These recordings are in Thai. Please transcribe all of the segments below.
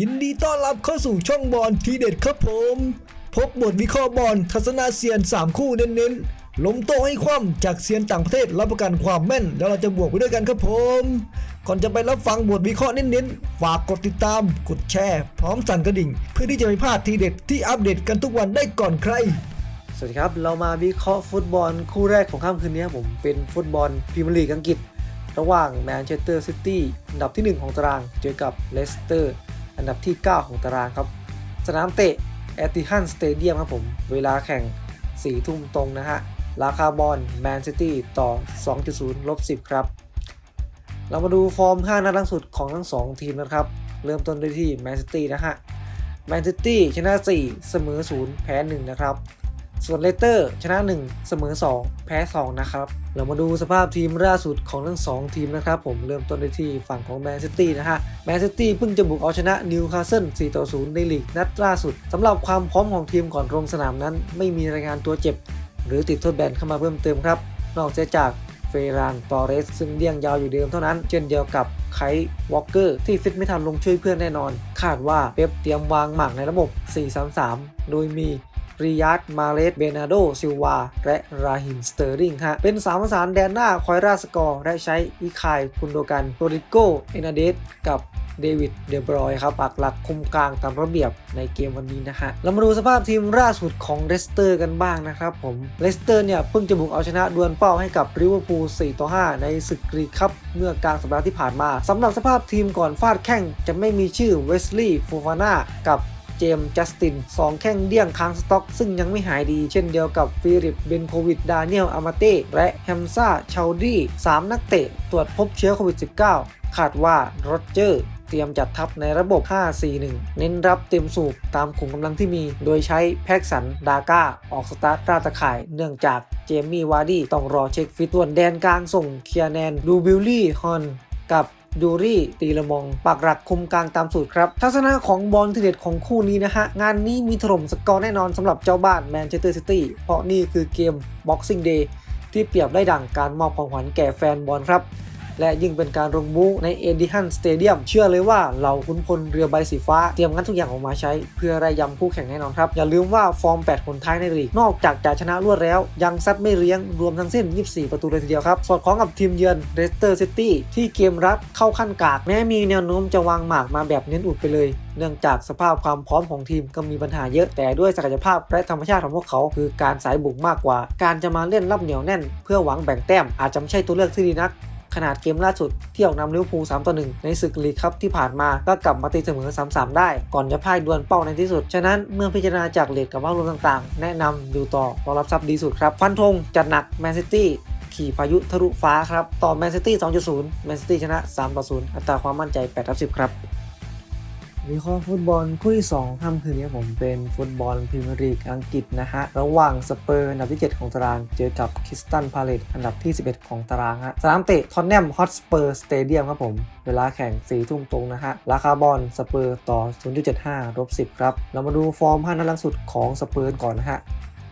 ยินดีต้อนรับเข้าสู่ช่องบอลทีเด็ดครับผม พบบทวิเคราะห์บอลทัศนาเซียน 3 คู่เน้นๆล้มโต๊ะให้คว่ำจากเซียนต่างประเทศรับประกันความแม่น แล้วเราจะบวกไปด้วยกันครับผม ก่อนจะไปรับฟังบทวิเคราะห์เน้นๆฝากกดติดตาม กดแชร์ พร้อมสั่นกระดิ่ง เพื่อที่จะไม่พลาดทีเด็ดที่อัปเดตกันทุกวันได้ก่อนใคร สวัสดีครับ เรามาวิเคราะห์ฟุตบอลคู่แรกของค่ำคืนนี้ผมเป็นฟุตบอลพรีเมียร์ลีกอังกฤษระหว่างแมนเชสเตอร์ซิตี้อันดับที่ 1 ของตาราง เจอกับเลสเตอร์ อันดับที่ 9 ของตารางครับ สนามเตะแอติฮันสเตเดียมครับผม เวลาแข่ง 4 ทุ่มตรงนะฮะ ราคาบอลแมนซิตี้ต่อ 2.0ลบ10 ครับ เรามาดูฟอร์ม 5 นัดล่าสุดของทั้ง 2 ทีมนะครับ เริ่มต้นด้วยที่แมนซิตี้นะฮะ แมนซิตี้ชนะ 4 เสมอ 0 แพ้ 1 นะครับ ส่วนเลสเตอร์ชนะ 1 เสมอ 2 แพ้ 2 นะครับ เรามาดูสภาพทีมล่าสุดของทั้ง 2 ทีมนะครับผมเริ่มต้นด้ที่ฝั่งของแมนซิตี้นะฮะแมนซิตี้เพิ่งจะบุกเอาชนะนิวคาสเซิล4ต่อ0ในลีกนัดล่าสุดสำหรับความพร้อมของทีมก่อนลงสนามนั้น ไม่มีรายงานตัวเจ็บ หรือติดโทษแบนเข้ามาเพิ่มเติมครับนอกจากเฟรานตอเรส ซึ่งเลี่ยงยาวอยู่เดิมเท่านั้น เช่นเดียวกับไคท์วอลเกอร์ที่ฟิตไม่ทันลงช่วยเพื่อนแน่นอน คาดว่าเป๊ปเตรียมวางหมากในระบบ 4-3-3 โดยมี ริยัตมาเลสเบนาโด ซิลวา และราฮิม สเตอร์ริงฮะ เป็นสามประสานแดนหน้าคอยราสกอร์ และใช้อิคายคุนโดกันโรดิโก เอนาเดส กับเดวิด เดบรอยครับปักหลักคุมกลางตามระเบียบในเกมวันนี้นะฮะ เรามาดูสภาพทีมล่าสุดของเลสเตอร์กันบ้างนะครับผม เลสเตอร์เนี่ย เพิ่งจะบุกเอาชนะดวลเป้าให้กับลิเวอร์พูล 4 ต่อ 5 ในศึกกรีกครับ เมื่อกลางสัปดาห์ที่ผ่านมาสำหรับสภาพทีมก่อนฟาดแข้งจะไม่มีชื่อเวสลีย์ฟูฟาน่า กับ เจมส์จัสตินสองแข้งเดี้ยงค้างสต็อก ซึ่งยังไม่หายดี เช่นเดียวกับฟิลิป เบนโควิด ดาเนียล อามาเต้ และแฮมซ่าชาดี้สามนักเตะ ตรวจพบเชื้อโควิด -19 คาดว่าโรเจอร์เตรียมจัดทัพในระบบ 5-4-1 เน้นรับเต็มสูบตามขุมกำลังที่มี โดยใช้แพ็กสัน ดาก้า ออกสตาร์ทราตะข่าย เนื่องจากเจมี่วาร์ดี้ต้องรอเช็คฟิตส่วนแดนกลางส่งเคียแนน ดูบิลลี่ ฮอน กับ ดูรี่ ตีละมอง ปากหลักคุมกลางตามสูตรครับ ทัศนะของบอลทีเด็ดของคู่นี้นะฮะ งานนี้มีถล่มสกอร์แน่นอนสำหรับเจ้าบ้านแมนเชสเตอร์ซิตี้เพราะนี่คือเกม Boxing Day ที่เปรียบได้ดังการมอบของขวัญแก่แฟนบอลครับ และยิ่งเป็นการลงบูในเอดิฮันสเตเดียมเชื่อเลยว่าเหล่าคุณพลเรือใบสีฟ้าเตรียมงัดทุกอย่างออกมาใช้ เพื่อระยำคู่แข่งแน่นอนครับ อย่าลืมว่าฟอร์ม 8 คนท้ายในลีกนอกจากจะชนะรวดแล้ว ยังซัดไม่เลี้ยงรวมทั้งสิ้น 24 ประตูเลยทีเดียวครับสอดคล้องกับทีมเยือนเรสเตอร์ซิตี้ที่เกมรับเข้าขั้นกากแม้มีแนวโน้มจะวางหมากมาแบบเน้นอุดไปเลย เนื่องจากสภาพความพร้อมของทีมก็มีปัญหาเยอะแต่ด้วยศักยภาพและธรรมชาติของพวกเขา คือการสายบุกมากกว่า การจะมาเล่นรับเหนียวแน่น เพื่อหวังแบ่งแต้มอาจจะไม่ใช่ตัวเลือกที่ดีนัก ขนาดเกมล่าสุดที่ออกนำลิเวอร์พูล3ต่อ1ในศึกลีกครับที่ผ่านมาก็กลับมาตีเสมอ 3-3 ได้ ก่อนจะพ่ายดวลเป้าในที่สุด ฉะนั้นเมื่อพิจารณาจากเลทกับว่ารวมต่างๆ แนะนำดูต่อรอรับทรัพย์ดีสุดครับฟันธงจัดหนักแมนซิตี้ขี่พายุทะลุฟ้าครับ ต่อแมนซิตี้ 2.0 แมนซิตี้ชนะ 3 ต่อ 0 อัตราความมั่นใจ8ต่อ10 ครับ วิเคราะห์ฟุตบอลคู่ที่2ค่ำคืนนี้ผมเป็นฟุตบอลพรีเมียร์ลีกอังกฤษนะฮะ ระหว่างสเปอร์อันดับที่ 7 ของตาราง เจอกับคริสตันพาเลตอันดับที่ 11 ของตารางฮะ สนามเตะทอนแนมฮอตสเปอร์สเตเดียมครับผม เวลาแข่ง4ทุ่มตรงนะฮะ ราคาบอลสเปอร์ต่อ 0.75ลบ10 ครับ เรามาดูฟอร์ม5นัดล่าสุดของสเปอร์ก่อนนะฮะ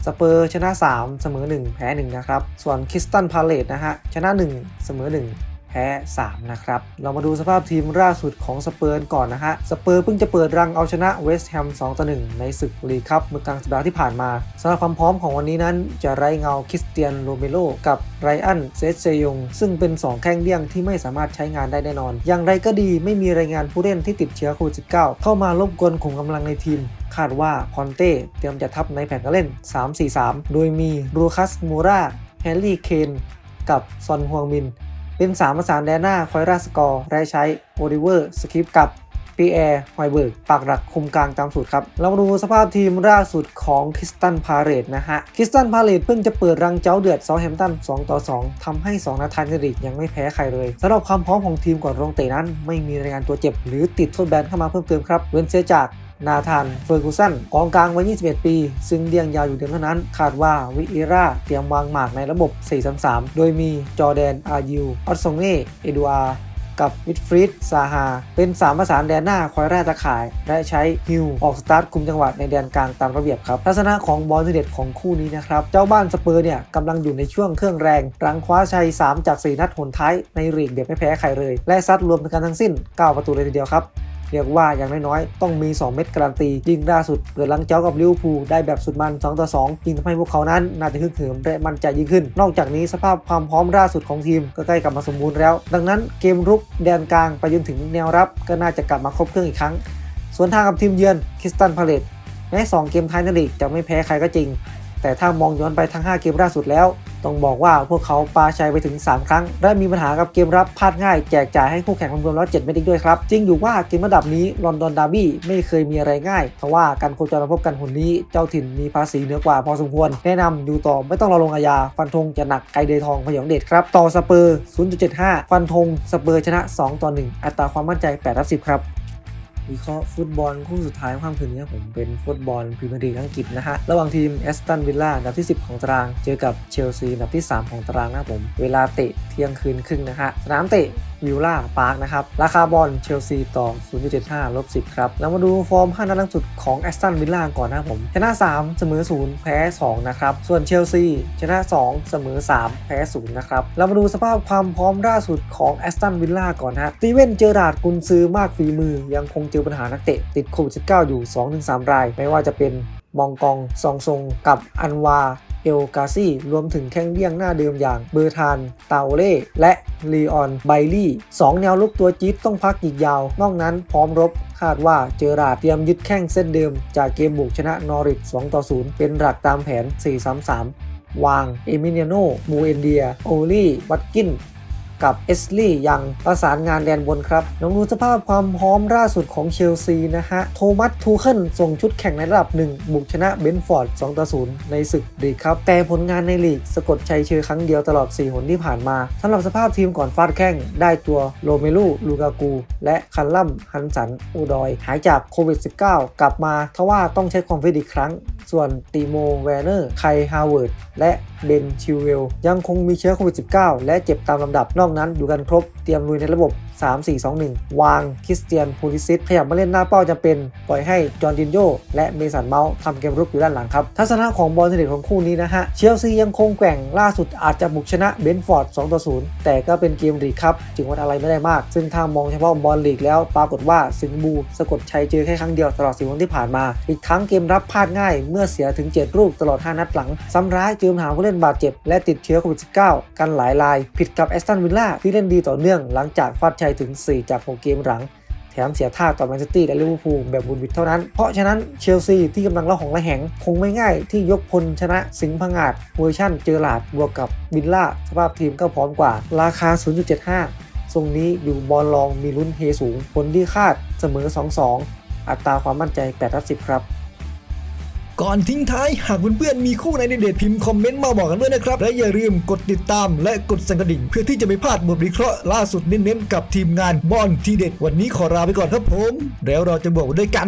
สเปอร์ชนะ 3 เสมอ 1 แพ้ 1 นะครับ ส่วนคริสตันพาเลตนะฮะ ชนะ 1 เสมอ 1 พ้ 3 นะครับ เรามาดูสภาพทีมล่าสุดของสเปอร์ก่อนนะฮะ สเปอร์เพิ่งจะเปิดรังเอาชนะเวสต์แฮม2ต่อ1ในศึกลีกคัพเมื่อกลางสัปดาห์ที่ผ่านมาสำหรับความพร้อมของวันนี้นั้นจะไร้เงาคริสเตียนโรเมโลกับไรอันเซเซยง ซึ่งเป็น 2 แข้งเลี่ยงที่ไม่สามารถใช้งานได้แน่นอน อย่างไรก็ดีไม่มีรายงานผู้เล่นที่ติดเชื้อโควิด -19 เข้ามารบกวนขุมกำลังในทีมคาดว่าคอนเต้เตรียมจะทับในแผนการเล่น 3-4-3 โดยมีรูคัสมูราแฮร์รี่เคนกับซอนฮวงมิน เป็น3ประสานแดนหน้าคอยราสกอร์และใช้โอลิเวอร์สคริปกับปีแอร์ฮอยเบิร์กปากหลักคุมกลางตามสูตรครับ เรามาดูสภาพทีมล่าสุดของคริสตันพาเรตนะฮะ คริสตันพาเรตเพิ่งจะเปิดรังเจ้าเดือดซาแฮมตัน2ต่อ 2ทำให้ 2 นัดทันในลีกยังไม่แพ้ใครเลยสำหรับความพร้อมของทีมก่อนลงเตะนั้น ไม่มีรายงานตัวเจ็บ หรือติดโทษแบนเข้ามาเพิ่มเติมครับเว้นเสียจาก นาธานเฟอร์กูสันกองกลางวัย 21 ปี ซึ่งเลี้ยงยาวอยู่เดิมเท่านั้น คาดว่าวิเอราเตรียมวางหมากในระบบ 4-3-3 โดยมีจอแดน อายูออตซงเน่ เอดูอากับวิทฟรีดซาฮา เป็น 3 ประสานแดนหน้าคอยแร่ตะข่าย และใช้ฮิว ออกสตาร์ทคุมจังหวะในแดนกลางตามระเบียบครับทัศนะของบอลเด็ดของคู่นี้นะครับ เจ้าบ้านสเปอร์เนี่ยกำลังอยู่ในช่วงเครื่องแรง รังคว้าชัย 3 จาก 4 นัดหนท้ายในลีกแบบไม่แพ้ใครเลย และซัดรวมกันทั้งสิ้น 9 ประตูเลยทีเดียวครับ เรียกว่าอย่างน้อยๆ ต้องมี 2 เม็ดการันตียิงล่าสุดเกิดลังเจ้ากับลิเวอร์พูลได้แบบสุดมัน 2 ต่อ 2 ยิงทำให้พวกเขานั้นน่าจะฮึกเหิมและมั่นใจยิ่งขึ้น นอกจากนี้สภาพความพร้อมล่าสุดของทีมก็ใกล้กลับมาสมบูรณ์แล้ว ดังนั้นเกมรุกแดนกลางไปจนถึงแนวรับ ก็น่าจะกลับมาครบเครื่องอีกครั้ง ส่วนทางกับทีมเยือนคริสตันพาเลตแม้2เกมท้ายในลีกจะไม่แพ้ใครก็จริง แต่ถ้ามองย้อนไปทั้ง 5 เกมล่าสุดแล้ว ต้องบอกว่าพวกเขาปาชัยไปถึง 3 ครั้ง และมีปัญหากับเกมรับพลาดง่ายแจกจ่ายให้คู่แข่งรวมๆแล้ว7เม็ดอีกด้วยครับ จริงอยู่ว่าเกมระดับนี้ลอนดอนดาร์บี้ไม่เคยมีอะไรง่ายเพราะว่าการโคจรมาพบกันหนนี้เจ้าถิ่นมีภาษีเหนือกว่าพอสมควร แนะนำอยู่ต่อไม่ต้องรอลงอาญาฟันธงจะหนักไกลเดยทองพยองเดชครับ ต่อสเปอร์ 0.75 ฟันธงสเปอร์ชนะ 2 ต่อ 1 อัตราความมั่นใจ8รับ10 ครับ วิเคราะห์ฟุตบอลคู่สุดท้ายค่ำคืนนี้ผมเป็นฟุตบอลพรีเมียร์ลีกอังกฤษนะฮะ ระหว่างทีมแอสตันวิลล่าอันดับที่ 10 ของตาราง เจอกับเชลซีอันดับที่ 3 ของตารางนะผม เวลาเตะเที่ยงคืนครึ่งนะฮะ สนามเตะ วิลล่าพาร์คนะครับ ราคาบอลเชลซีต่อ 0.75ลบ10 ครับ แล้วมาดูฟอร์ม5นัดล่าสุดของแอสตันวิลล่าก่อนนะครับผม ชนะ 3 เสมอ 0 แพ้ 2 นะครับ ส่วนเชลซีชนะ 2 เสมอ 3 แพ้ 0 นะครับเรามาดูสภาพความพร้อมล่าสุดของแอสตันวิลล่าก่อนฮะสตีเวนเจอราร์ดกุนซือมากฝีมือ ยังคงเจอปัญหานักเตะติดโควิด -19 อยู่ 2-3 ราย ไม่ว่าจะเป็นมองกองซองซงกับอันวา เอลกาซี่ รวมถึงแข้งเบี้ยงหน้าเดิมอย่างเบอร์ทาน เตาเล่ และลีออน ไบลี่สองแนวลุกตัวจี๊ดต้องพักอีกยาว นอกนั้นพร้อมรบคาดว่าเจอราดเตรียมยึดแข้งเส้นเดิม จากเกมบุกชนะนอริท2ต่อ0เป็นหลักตามแผน 4-3-3 วาง เอมิเนโน มูเอนเดีย โอลี่ วัตกิน กับเอสลี่ยังประสานงานแดนบนครับลองดูสภาพความพร้อมล่าสุดของเชลซีนะฮะ โทมัสทูเคิลส่งชุดแข่งในระดับ1บุกชนะเบนฟอร์ด2ต่อ0ในศึกลีกครับ แต่ผลงานในลีกสะกดชัยเชยครั้งเดียวตลอด 4 หนที่ผ่านมาสำหรับสภาพทีมก่อนฟาดแข้งได้ตัวโรเมลูลูกากู และคันลัมฮันสันอูดอย หายจากโควิด -19 กลับมาทว่าต้องใช้ความฟิตอีกครั้ง ส่วนตีโมแวร์เนอร์ไคฮาวเวิร์ดและเบนชิวเวลยังคงมีเชื้อโควิด -19 และเจ็บตามลำดับนอกนั้นอยู่กันครบเตรียมลุยในระบบ 3-4-2-1 วางคริสเตียนพูลิซิตขยับมาเล่นหน้าเป้าจะเป็นปล่อยให้จอร์นดินโยและเมสันเมาส์ทำเกมรุกอยู่ด้านหลังครับ ทัศนะของบอลเทเด็ของคู่นี้นะฮะ เชลซียังคงแกว่งล่าสุดอาจจะบุกชนะเบนฟอร์ด2-0แต่ก็เป็นเกมลีกครับจึงวัดอะไรไม่ได้มาก ซึ่งถ้ามองเฉพาะบอลลีกแล้วปรากฏว่าสิงบูสะกดชัยเจอแค่ครั้งเดียวตลอดสี่วันที่ผ่านมา อีกทั้งเกมรับพลาดง่ายเมื่อเสียถึง 7 ลูกตลอด 5 นัดหลังซ้ำร้ายเจอปัญหาผู้เล่นบาดเจ็บและติดเชื้อโควิด -19 กันหลายราย ผิดกับแอสตันวิลล่าที่เล่นดีต่อเนื่องหลังจากฟาดชัยถึง 4 จาก 6 เกมหลัง แถมเสียท่าต่อแมนซิตี้และลิเวอร์พูลแบบบุญวิดเท่านั้น เพราะฉะนั้นเชลซีที่กำลังเล่าของระแหง คงไม่ง่ายที่ยกพลชนะสิงห์พังอาจเวอร์ชั่นเจอหลาดบวกกับวิลล่าสภาพทีมก็พร้อมกว่า ราคา 0.75 ทรงนี้อยู่บอลรองมีลุ้นเฮสูงผลที่คาดเสมอ 2-2 อัตราความมั่นใจ8รับ10 ครับ ก่อนทิ้งท้ายหากเพื่อนๆมีคู่ไหนเด็ดๆพิมพ์คอมเมนต์มาบอกกันด้วยนะครับ และอย่าลืมกดติดตามและกดสั่นกระดิ่ง เพื่อที่จะไม่พลาดบทวิเคราะห์ล่าสุดเน้นๆกับทีมงานบอลทีเด็ดวันนี้ขอลาไปก่อนครับผม แล้วเราจะบอกด้วยกัน